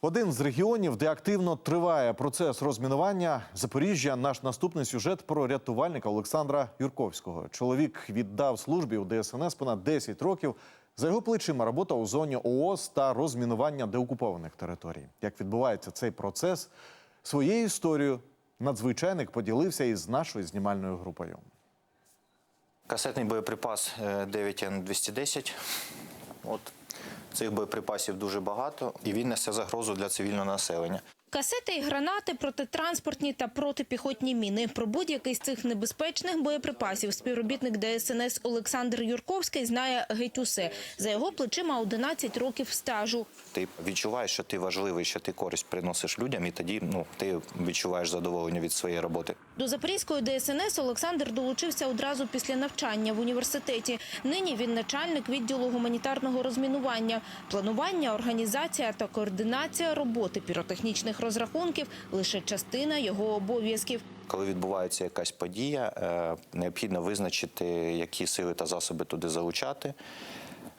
Один з регіонів, де активно триває процес розмінування Запоріжжя. Наш наступний сюжет про рятувальника Олександра Юрковського. Чоловік віддав службі у ДСНС понад 10 років. За його плечима робота у зоні ООС та розмінування деокупованих територій. Як відбувається цей процес? Своєю історією надзвичайник поділився із нашою знімальною групою. Касетний боєприпас е, 9Н210. От цих боєприпасів дуже багато, і він несе загрозу для цивільного населення. Касети і гранати, протитранспортні та протипіхотні міни. Про будь-який з цих небезпечних боєприпасів співробітник ДСНС Олександр Юрковський знає геть усе. За його плечима 11 років стажу. Ти відчуваєш, що ти важливий, що ти користь приносиш людям, і тоді ну ти відчуваєш задоволення від своєї роботи. До Запорізької ДСНС Олександр долучився одразу після навчання в університеті. Нині він начальник відділу гуманітарного розмінування. Планування, організація та координація роботи піротехнічних розрахунків – лише частина його обов'язків. Коли відбувається якась подія, е, необхідно визначити, які сили та засоби туди залучати,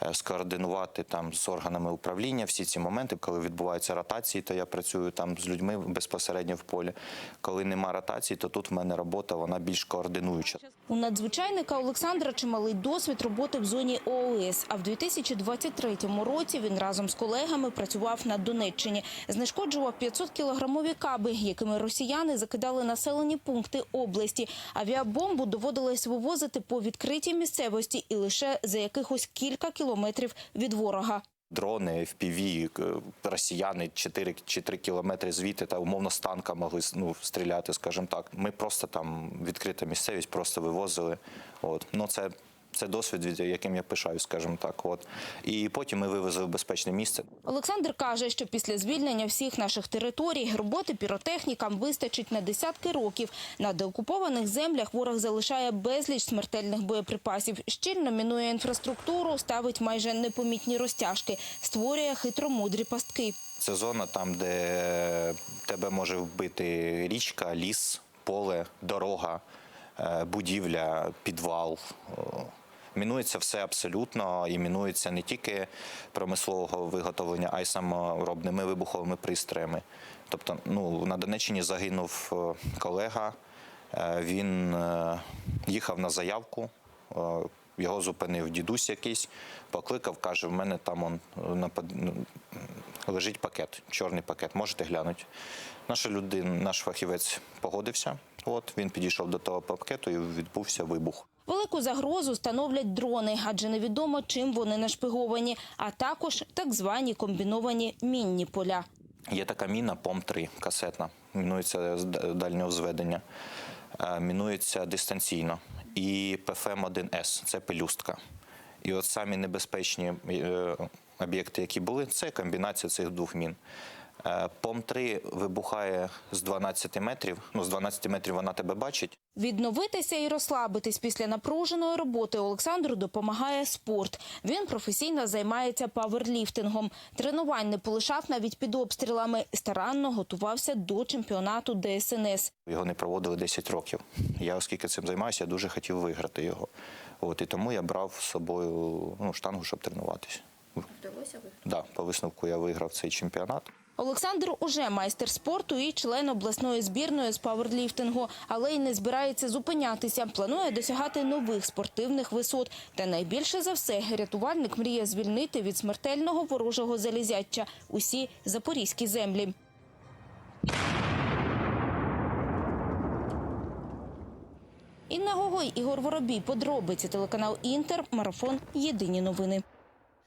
е, скоординувати там з органами управління всі ці моменти. Коли відбуваються ротації, то я працюю там з людьми безпосередньо в полі. Коли нема ротації, то тут в мене робота вона більш координуюча. У надзвичайника Олександра чималий досвід роботи в зоні ООС. А в 2023 році він разом з колегами працював на Донеччині. Знешкоджував 500-кілограмові каби, якими росіяни закидали населені пункти області. Авіабомбу доводилось вивозити по відкритій місцевості і лише за якихось кілька кілометрів від ворога. Дрони, FPV, е, росіяни 4 чи 3 кілометри звідти та умовно з танка могли ну, стріляти, скажімо так. Ми просто там відкрита місцевість, просто вивозили. От. Ну, це, це досвід, від- яким я пишаю, скажімо так. От. І потім ми вивезли в безпечне місце. Олександр каже, що після звільнення всіх наших територій роботи піротехнікам вистачить на десятки років. На деокупованих землях ворог залишає безліч смертельних боєприпасів, щільно мінує інфраструктуру, ставить майже непомітні розтяжки, створює хитромудрі пастки. Це зона там, де тебе може вбити річка, ліс, поле, дорога, будівля, підвал. Мінується все абсолютно, і мінується не тільки промислового виготовлення, а й саморобними вибуховими пристроями. Тобто, ну, на Донеччині загинув е, колега, е, він е, їхав на заявку. е, Його зупинив дідусь якийсь, покликав, каже: в мене там он ну, лежить пакет, чорний пакет. Можете глянути. Наша людина, наш фахівець погодився. От він підійшов до того пакету і відбувся вибух. Велику загрозу становлять дрони, адже невідомо, чим вони нашпиговані, а також так звані комбіновані мінні поля. Є така міна ПОМ-3, касетна, мінується з дальнього зведення, е, мінується дистанційно. І ПФМ-1С це пелюстка. І от самі небезпечні е, об'єкти, які були, це комбінація цих двох мін. Е, ПОМ-3 вибухає з 12 метрів. Ну, з 12 метрів вона тебе бачить. Відновитися і розслабитись після напруженої роботи Олександру допомагає спорт. Він професійно займається паверліфтингом. Тренувань не полишав навіть під обстрілами. Старанно готувався до чемпіонату ДСНС. Його не проводили 10 років. Я, оскільки цим займаюся, я дуже хотів виграти його. От, і тому я брав з собою ну, штангу, щоб тренуватися. Вдалося ви? Да, по висновку я виграв цей чемпіонат. Олександр уже майстер спорту і член обласної збірної з паверліфтингу, але й не збирається зупинятися. Планує досягати нових спортивних висот. Та найбільше за все рятувальник мріє звільнити від смертельного ворожого залізяча усі запорізькі землі. Інна Гогой, Ігор Воробій. Подробиці телеканал Інтер. Марафон. Єдині новини.